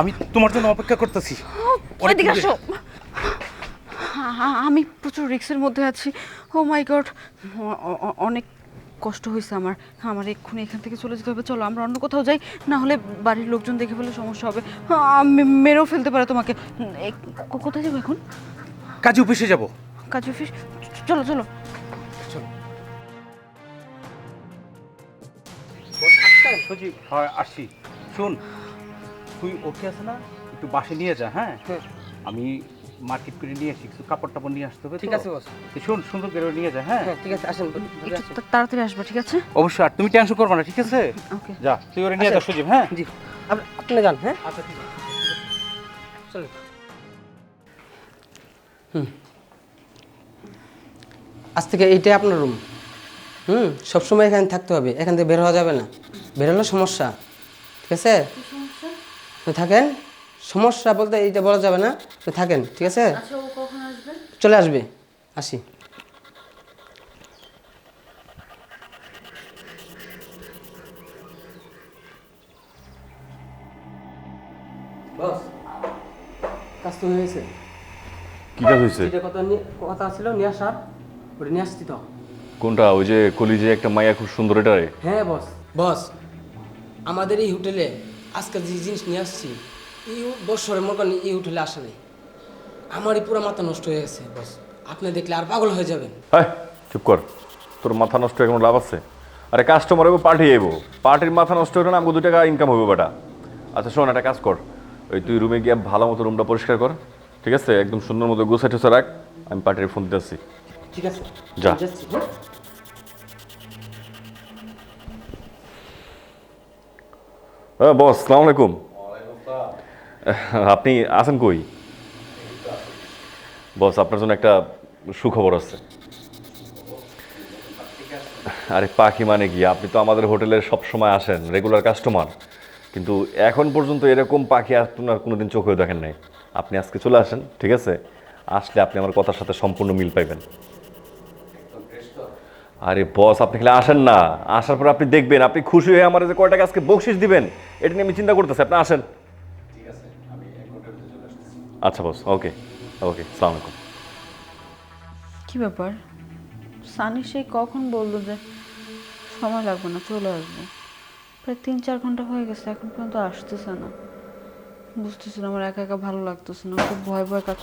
আমি তোমার জন্য অপেক্ষা করতেছি। দূরে। আসো। আমি প্রচুর রিক্সের মধ্যে আছি। ও মাই গড অনেক কষ্ট হয়েছে আমার। আমার এক্ষুনি এখান থেকে চলে যেতে হবে। চলো আমরা অন্য কোথাও যাই। না হলে বাড়ির লোকজন দেখে ফেলে সমস্যা হবে। মেরেও ফেলতে পারে তোমাকে। কোথায় যাব এখন? কাজে অফিসে যাব। কাজ অফিস? চলো চলো। সজীব। হয় আসি শোন তুই ওকে আছে না একটু বাসে নিয়ে যা হ্যাঁ? আমি মার্কেট করে নিয়ে আসি কিছু কাপড় টাপড় নিয়ে আসতে হবে ঠিক আছে বস তুই শোন সুন্দর করে নিয়ে যা হ্যাঁ? হ্যাঁ ঠিক আছে আসেন একটু তাড়াতাড়ি আসবে ঠিক আছে? অবশ্যই আর তুমি টেনশন করবে না ঠিক আছে? ওকে যা তুই ওরে নিয়ে যা সজীব হ্যাঁ? জি। আপ- আপনি যান হ্যাঁ? আচ্ছা ঠিক আছে। চলুন। হুম। আজ থেকে এইটাই আপনার রুম হুম সবসময় এখানে থাকতে হবে এখান থেকে বের হওয়া যাবে না। বের হলে সমস্যা ঠিক আছে? আপনি থাকেন। সমস্যা বলতে এইটা বলা যাবে না আপনি থাকেন ঠিক আছে? আচ্ছা ও কখন আসবে? চলে আসবে আসি। বস কাজ তো হয়েছে কি কাজ হয়েছে? যেটা কথা কথা ছিল নিয়ে আসার ওটা নিয়ে আসছি তো। কোনটা? ওই যে কলিজে একটা মাইয়া খুব সুন্দর এটারে? হ্যাঁ বস। বস আমাদের এই হোটেলে আজকে যে জিনিস নিয়ে আসছি এই বছরে মনে করেন এই হোটেলে আসা নেই। আমারই পুরো মাথা নষ্ট হয়ে গেছে বস। আপনি দেখলে আর পাগল হয়ে যাবেন। হ্যাঁ চুপ কর। তোর মাথা নষ্ট হয়ে কোনো লাভ আছে? আরে কাস্টমার হইব পার্টি আইব পার্টির মাথা নষ্ট হলে না আমাকে দু টাকা ইনকাম হইব বেটা। আচ্ছা শোন একটা কাজ কর। ওই তুই রুমে গিয়ে ভালো মতো রুমটা পরিষ্কার কর ঠিক আছে? একদম সুন্দর মতো গোছা টোসা রাখ। আমি পার্টির ফোন দিতে আসছি ঠিক আছে। যা। হ্যাঁ? বস, সালাম আলাইকুম। আপনি আছেন কই? বস, আপনার জন্য একটা সুখবর আছে। আরে, পাখি মানে কি? আপনি তো আমাদের হোটেলে সব সময় আসেন রেগুলার কাস্টমার কিন্তু এখন পর্যন্ত এরকম পাখি আপনার কোনোদিন চোখেও দেখেন নাই। আপনি আজকে চলে আসেন, ঠিক আছে? আসলে আপনি আমার কথার সাথে সম্পূর্ণ মিল পাইবেন। আরে, বস, আপনি খালি আসেন না। আসার পর আপনি দেখবেন, আপনি খুশি হয়ে আমার যে কয় টাকা আজকে বকশিস দিবেন। এটা নিয়ে আমি চিন্তা করতেছি আপনি আসেন। আচ্ছা বস ওকে ওকে সালাম আলাইকুম। কি ব্যাপার? সানি সেই কখন বলল যে সময় লাগবে না চলে আসবে? প্রায় তিন চার ঘণ্টা হয়ে গেছে এখন পর্যন্ত আসতেছে না। বুঝতেছি না আমার একা একা ভালো লাগতেছে না খুব ভয় ভয় কাজ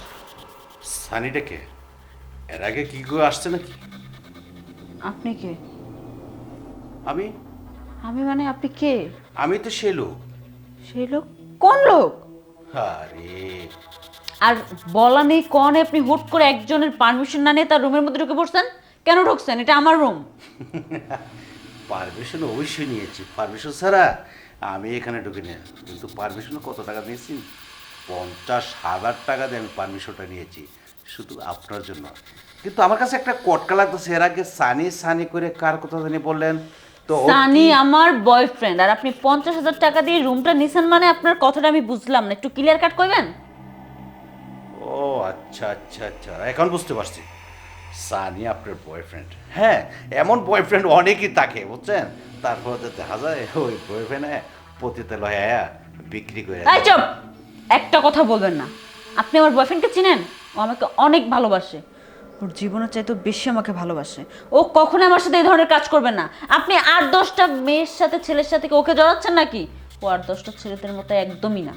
সানিটা কে? এর আগে কি করে আসছে নাকি? আপনি কে? আমি? আমি মানে আপনি কে? আমি তো সে লোক। সেই লোক? কোন লোক? আরে। আর বলা নেই কোন আপনি হুট করে একজনের পারমিশন না নিয়ে তার রুমের মধ্যে ঢুকে পড়ছেন? কেন ঢুকছেন? এটা আমার রুম পারমিশন অবশ্যই নিয়েছি। পারমিশন ছাড়া আমি এখানে ঢুকে নিয়ে কিন্তু পারমিশন কত টাকা নিয়েছি পঞ্চাশ হাজার টাকা দিয়ে আমি পারমিশনটা নিয়েছি। শুধু আপনার জন্য। কিন্তু আমার কাছে একটা কটকা লাগতেছে। এর আগে সানি সানি করে কার কথা জানি বললেন? তো সানি আমার বয়ফ্রেন্ড আর আপনি পঞ্চাশ হাজার টাকা দিয়ে রুমটা নিছেন মানে আপনার কথাটা আমি বুঝলাম না। একটু ক্লিয়ার কাট করবেন? ও আচ্ছা আচ্ছা আচ্ছা। এখন বুঝতে পারছি। সানি আপনার বয়ফ্রেন্ড হ্যাঁ এমন বয়ফ্রেন্ড অনেকই থাকে বুঝছেন? তারপর তো দেখা যায় ওই বয়ফ্রেন্ডে পতিতালয় আয়া বিক্রি করে চুপ! একটা কথা বলবেন না। আপনি আমার বয়ফ্রেন্ডকে চিনেন? ও আমাকে অনেক ভালোবাসে। ওর জীবনের চাইতে বেশি আমাকে ভালোবাসে। ও কখনো আমার সাথে এই ধরনের কাজ করবে না। আপনি আট দশটা মেয়ের সাথে, ছেলের সাথে ওকে জড়াচ্ছেন নাকি? ও আট দশটা ছেলেদের মতো একদমই না।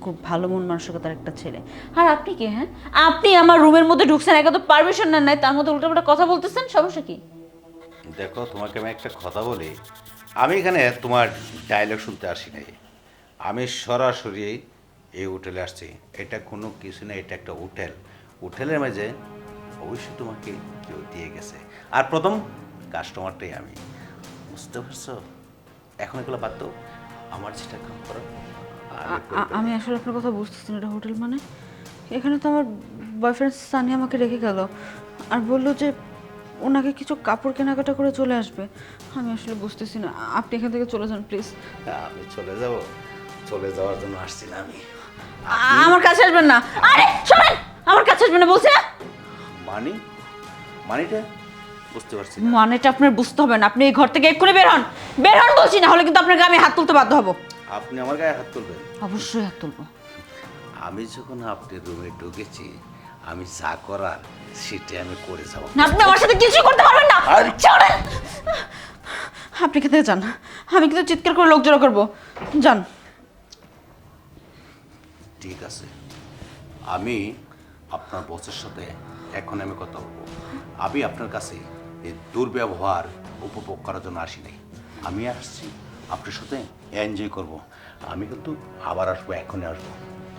খুব ভালো মন মানসিকতার একটা ছেলে। আর আপনি কি হ্যাঁ? আপনি আমার রুমের মধ্যে ঢুকছেন, একা তো পারমিশন নেন নাই, তার মধ্যে উল্টোপাল্টা কথা বলতেছেন, সমস্যা কি? দেখো, তোমাকে আমি একটা কথা বলি। আমি এখানে তোমার ডায়লগ শুনতে আসি নাই। আমি সরাসরি এই হোটেলে আসছি। এটা কোনো কিছু না, এটা একটা হোটেল হোটেলের মাঝে অবশ্যই তোমাকে কেউ দিয়ে গেছে। আর প্রথম কাস্টমারটাই আমি। বুঝতে পারছ? এখন এগুলো বাদ দাও। আমার যেটা কাম করো আমি আসলে আপনার কথা বুঝতেছি না এটা হোটেল মানে? এখানে তো আমার বয়ফ্রেন্ড সানি আমাকে রেখে গেল। আর বলল যে ওনাকে কিছু কাপড় কেনাকাটা করে চলে আসবে। আমি আসলে বুঝতেছি না। আপনি এখান থেকে চলে যান প্লিজ আমি চলে যাব। চলে যাওয়ার জন্য আসছি না আমি আমার কাছে আসবেন না। আরে শোনেন! আমার কাছে আসবেন না বলছি মানি? মানিটা বুঝতে পারছি না। মানেটা আপনার বুঝতে হবে না। আপনি এই ঘর থেকে এক্ষুনি বের হন। বের হন বলছি না হলে কিন্তু আপনার গায়ে আমি হাত তুলতে বাধ্য হব। আপনি আমার গায়ে হাত তুলবেন? অবশ্যই হাত তুলবো। আমি যখন আপনার রুমে ঢুকেছি আমি যা করার সেটা আমি করে যাব। না আপনি আমার সাথে কিছু করতে পারবেন না। ছাড়েন আপনি খেতে যান? আমি কিন্তু চিৎকার করে লোক জড়ো করব। যান। ঠিক আছে। আমি আপনার বসের সাথে এখন আমি কথা বলব। আমি আপনার কাছে এই দুর্ব্যবহার উপভোগ করার জন্য আসি নাই। আমি আসছি আপনার সাথে এনজয় করব। আমি কিন্তু আবার আসব, এখনই আসব।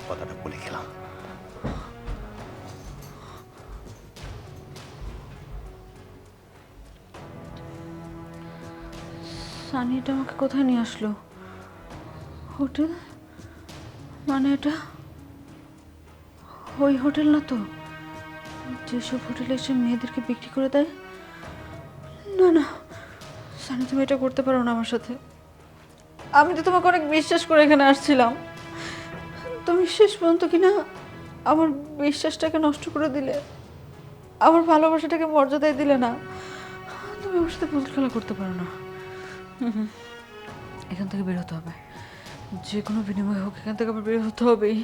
কথাটা বলে গেলাম সানি, এটা আমাকে কোথায় নিয়ে আসলো? হোটেল? মানে এটা? ওই হোটেল না তো? যেসব হোটেলে এসে মেয়েদেরকে বিক্রি করে দেয়? না না। সানি, তুমি এটা করতে পারো না আমার সাথে। আমি তো তোমাকে অনেক বিশ্বাস করে এখানে আসছিলাম। তুমি শেষ পর্যন্ত কিনা আমার বিশ্বাসটাকে নষ্ট করে দিলে? আমার ভালোবাসাটাকে মর্যাদায় দিলে না? তুমি আমার সাথে ভুল খেলা করতে পারো না। এখান থেকে বেরোতে হবে। যে কোনো বিনিময় হোক, এখান থেকে আমার বের হতে হবেই।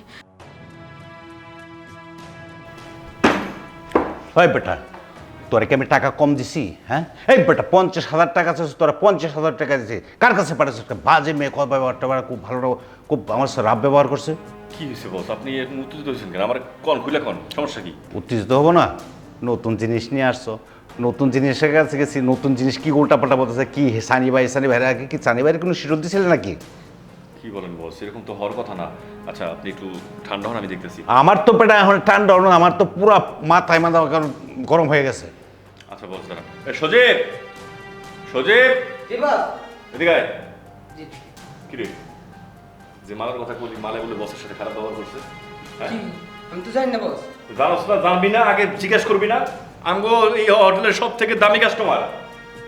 হয় বেটা তোরা কি আমি টাকা কম দিছি হ্যাঁ? এই বেটা পঞ্চাশ হাজার টাকা চাইছিস তোরা পঞ্চাশ হাজার টাকা দিছি। কার কাছে পাঠাচ্ছিস বাজে মেয়ে কত ব্যবহার ট্যাবহার খুব ভালো খুব আমার সাথে রাব ব্যবহার করছে। কি হয়েছে বস? আপনি এরকম উত্তেজিত হয়েছেন কেন? আমার কন খুলে কন? সমস্যা কি? উত্তেজিত হব না। নতুন জিনিস নিয়ে আসছো। নতুন জিনিসের কাছে গেছি নতুন জিনিস কি উল্টাপাল্টা বলতেছে কি সানি ভাই সানি ভাইয়ের আগে কি সানি ভাইয়ের কোনো শিরোধ দিয়েছিলেন নাকি? কি বলেন বস এরকম তো হওয়ার কথা না। আচ্ছা আপনি একটু ঠান্ডা হন আমি দেখতেছি। আমার তো পেটা এখন ঠান্ডা হলো না, আমার তো পুরো মাথায় মাথা কারণ গরম হয়ে গেছে। আচ্ছা বস দাঁড়া এ সজীব! সজীব! জি বস এদিকে আয়। জি। কি রে? যে মালের কথা বলি মালে বলে বসের সাথে খারাপ ব্যবহার করছে। হ্যাঁ? কি আমি তো জানি না বস জানোস না জানবি না আগে জিজ্ঞেস করবি না। আমগো এই হোটেলের সব থেকে দামি কাস্টমার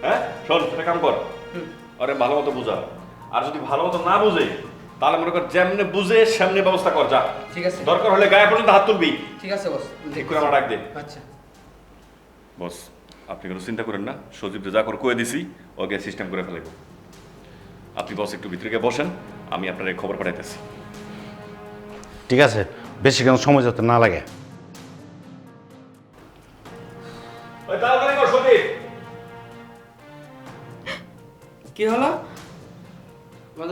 হ্যাঁ? শোন সেটা কাম কর। আরে ভালো মতো বুঝা। আর যদি ভালো মতো না বুঝে তাহলে মনে কর যেমনে বুঝে সেমনি ব্যবস্থা কর যা। ঠিক আছে। দরকার হলে গায়ে পর্যন্ত হাত তুলবি। ঠিক আছে বস। ঠিক করে আমার ডাক দে। আচ্ছা। বস আপনি কোনো চিন্তা করেন না। সজীব যা করে কয়ে দিছি ওকে সিস্টেম করে ফেলাইব। আপনি বস একটু ভিতরে গিয়ে বসেন। আমি আপনার এই খবর পাঠাইতেছি। ঠিক আছে বেশি কেন সময় যাতে না লাগে। ওই তাড়াতাড়ি কর সজীব। কি হলো?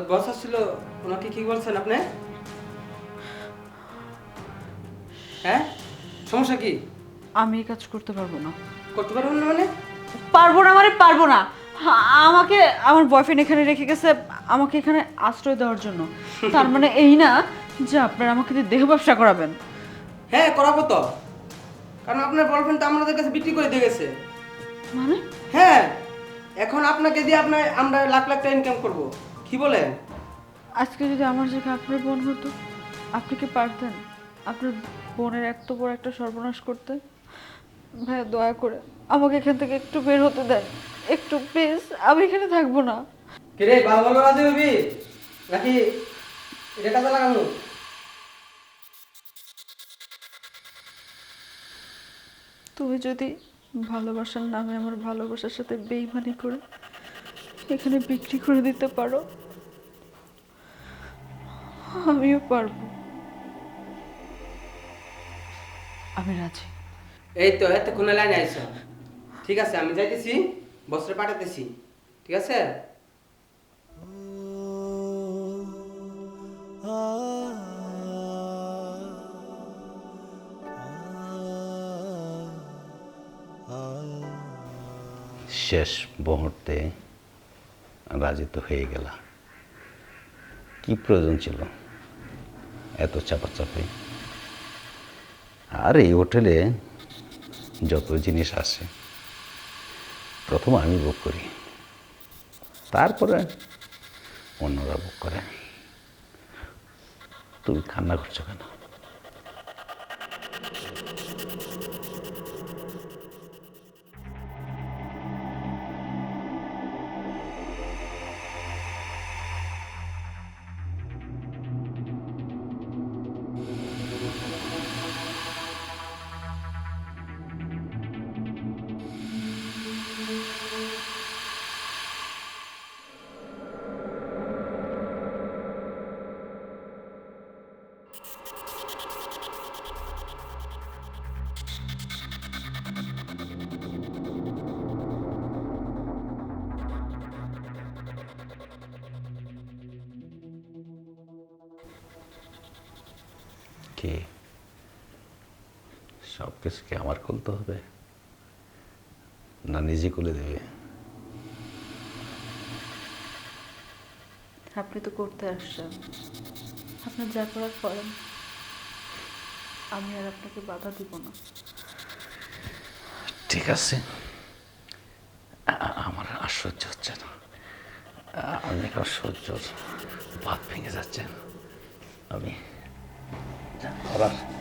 আমাদের বস আসছিল ওনাকে কি বলছেন আপনি? হ্যাঁ? সমস্যা কি? আমি এই কাজ করতে পারব না। করতে পারবেন না মানে? পারব না মানে পারব না। হা- আমাকে আমার বয়ফ্রেন্ড এখানে রেখে গেছে আমাকে এখানে আশ্রয় দেওয়ার জন্য। তার মানে এই না যে আপনারা আমাকে দিয়ে দেহ ব্যবসা করাবেন। হ্যাঁ করাবো তো। কারণ আপনার বয়ফ্রেন্ড তো আমাদের কাছে বিক্রি করে দিয়ে গেছে। মানে? হ্যাঁ এখন আপনাকে দিয়ে আপনার আমরা লাখ লাখ টাকা ইনকাম করব। কি বলেন? আজকে যদি আমার জায়গায় আপনার বোন হতো আপনি কি পারতেন আপনার বোনের এত বড় একটা সর্বনাশ করতে? ভাইয়া দয়া করে আমাকে এখান থেকে একটু বের হতে দেন। একটু প্লিজ আমি এখানে থাকব না। কে রে ভালো রাজি হবি? নাকি এটা কাজে লাগাবো? তুমি যদি ভালোবাসার নামে আমার ভালোবাসার সাথে বেইমানি করে এখানে বিক্রি করে দিতে পারো আমিও পারব। আমি রাজি। এই তো এতক্ষণে লাইনে আইস ঠিক আছে আমি যাইতেছি বস্ত্রে পাঠাতেছি। ঠিক আছে? শেষ মুহূর্তে রাজি তো হয়ে গেল কি প্রয়োজন ছিল? চাপাচাপি। আর এই হোটেলে যত জিনিস আসে প্রথম আমি বুক করি। তারপরে অন্যরা বুক করে। তুমি কান্না করছ কেন? সব কিছু কি আমার খুলতে হবে। না নিজে খুলে দেবে। আপনি তো করতে আসছেন। আপনার যা করার করেন। আমি আর আপনাকে বাধা দিব না। ঠিক আছে। আমার আশ্চর্য হচ্ছে না। আ- আশ্চর্য? বাদ ভেঙে যাচ্ছে আমি করার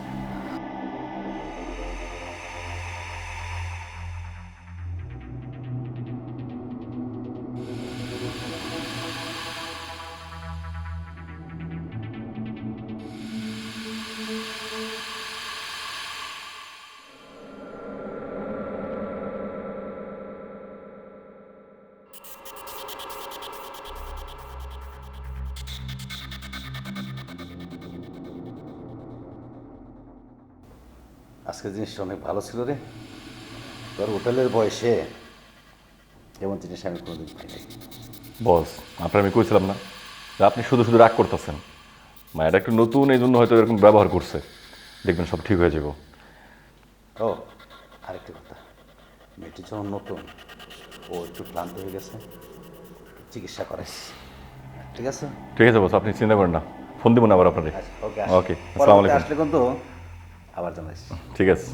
আজকের জিনিসটা অনেক ভালো ছিল রে। তোর হোটেলের বয়সে এমন জিনিস আমি কোনোদিন বস আপনার আমি কইছিলাম না আপনি শুধু শুধু রাগ করতেছেন। মায়ের একটু নতুন এই জন্য হয়তো এরকম ব্যবহার করছে। দেখবেন সব ঠিক হয়ে যাব। ও আরেকটা কথা। মেয়েটি যখন নতুন ও একটু ক্লান্ত হয়ে গেছে চিকিৎসা করে। ঠিক আছে? ঠিক আছে বস আপনি চিন্তা করেন না। ফোন দিব না আবার আপনারে। ওকে ওকে আসসালামু আলাইকুম। আসলে কিন্তু আবার জানাইস। ঠিক আছে।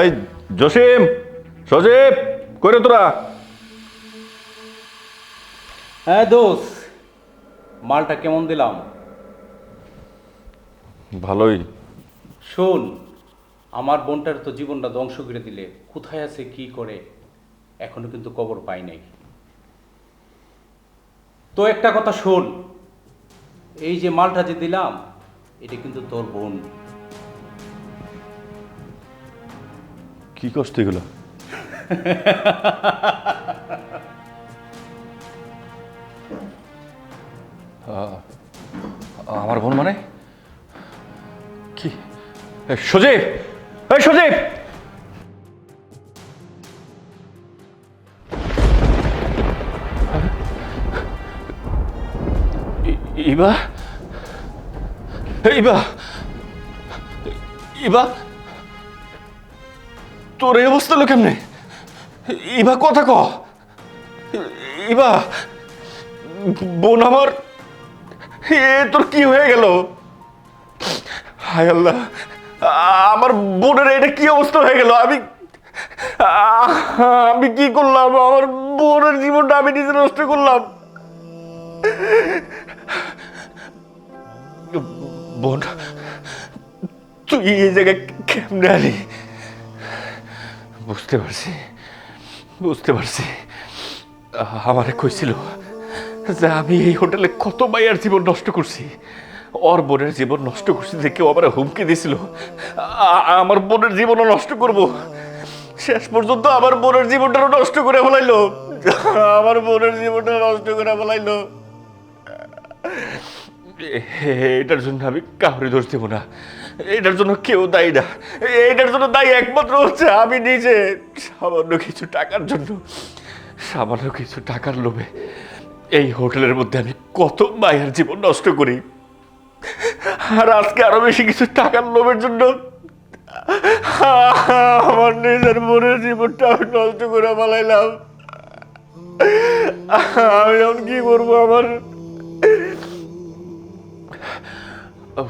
এই জসিম সজীব কইরে তোরা? হ্যাঁ দোষ মালটা কেমন দিলাম? ভালোই। শোন আমার বোনটার তো জীবনটা ধ্বংস করে দিলে কোথায় আছে কি করে এখনও কিন্তু কবর পাই নাই। তো একটা কথা শোন এই যে মালটা যে দিলাম, এটা কিন্তু তোর বোন। কি কষ্ট এগুলো? আমার বোন মানে? কি? সজীব! সজীব! ইবা ইবা ইবা তোর এই অবস্থা হলো কেমনে? ইবা কথা ক ইবা বোন আমার, এ তোর কি হয়ে গেল? হায় আল্লাহ, আমার বোনের এটা কি অবস্থা হয়ে গেল? আমি আমি কি করলাম? আমার বোনের জীবনটা আমি নিজে নষ্ট করলাম। বোন, তুই এই জায়গায় কেমনে আলি বুঝতে পারছি বুঝতে পারছি। আমারে কইছিল যে আমি এই হোটেলে কত মাইয়ার জীবন নষ্ট করছি। ওর বোনের জীবন নষ্ট করছি দেখে আমার হুমকি দিছিল। আমার বোনের জীবনও নষ্ট করব। শেষ পর্যন্ত আমার বোনের জীবনটাও নষ্ট করে ফেলাইলো। আমার বোনের জীবনটা নষ্ট করে ফেলাইলো। এটার জন্য আমি কাউরে দোষ দেবো না। এটার জন্য কেউ দায়ী না। এটার জন্য দায়ী একমাত্র হচ্ছে আমি নিজে। সামান্য কিছু টাকার জন্য। সামান্য কিছু টাকার লোভে এই হোটেলের মধ্যে আমি কত মায়ের জীবন নষ্ট করি। আর আজকে আরও বেশি কিছু টাকার লোভের জন্য আমার নিজের মনের জীবনটা আমি নষ্ট করে ফেলাইলাম। আমি এখন কি করব আমার?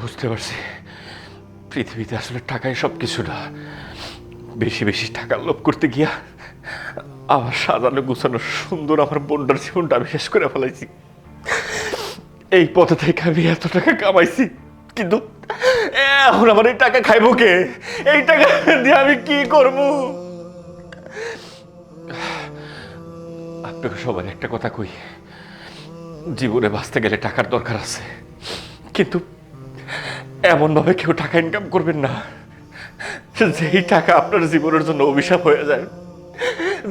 বুঝতে পারছি। পৃথিবীতে আসলে টাকাই সব কিছু না। বেশি বেশি টাকা লোভ করতে গিয়া আমার সাজানো গুছানো সুন্দর আমার বোনটার জীবনটা আমি শেষ করে ফেলাইছি। এই পথে থেকে আমি এত টাকা কামাইছি, কিন্তু এখন আমার এই টাকা খাইবো কে? এই টাকা দিয়ে আমি কি করব? আপনাকে সবাই একটা কথা কই, জীবনে বাঁচতে গেলে টাকার দরকার আছে। কিন্তু এমনভাবে কেউ টাকা ইনকাম করবেন না। যেই টাকা আপনার জীবনের জন্য অভিশাপ হয়ে যায়,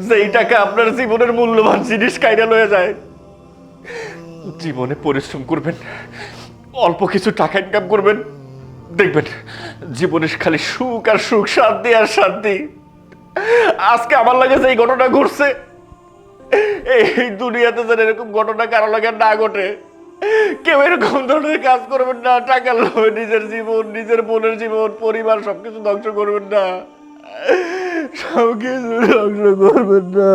যেই টাকা আপনার জীবনের মূল্যবান জিনিস কাইরা লয়ে যায়, জীবনে পরিশ্রম করবেন, অল্প কিছু টাকা ইনকাম করবেন। দেখবেন, জীবনে খালি সুখ আর সুখ, শান্তি আর শান্তি। আজকে আমার লাগে যে এই ঘটনা ঘটছে, এই দুনিয়াতে যেন এরকম ঘটনা কারও লাগে না ঘটে। কেউ এরকম ধরনের কাজ করবেন না টাকা লোভে নিজের জীবন, নিজের বোনের জীবন, পরিবার সবকিছু ধ্বংস করবেন না। সব কিছু ধ্বংস করবেন না।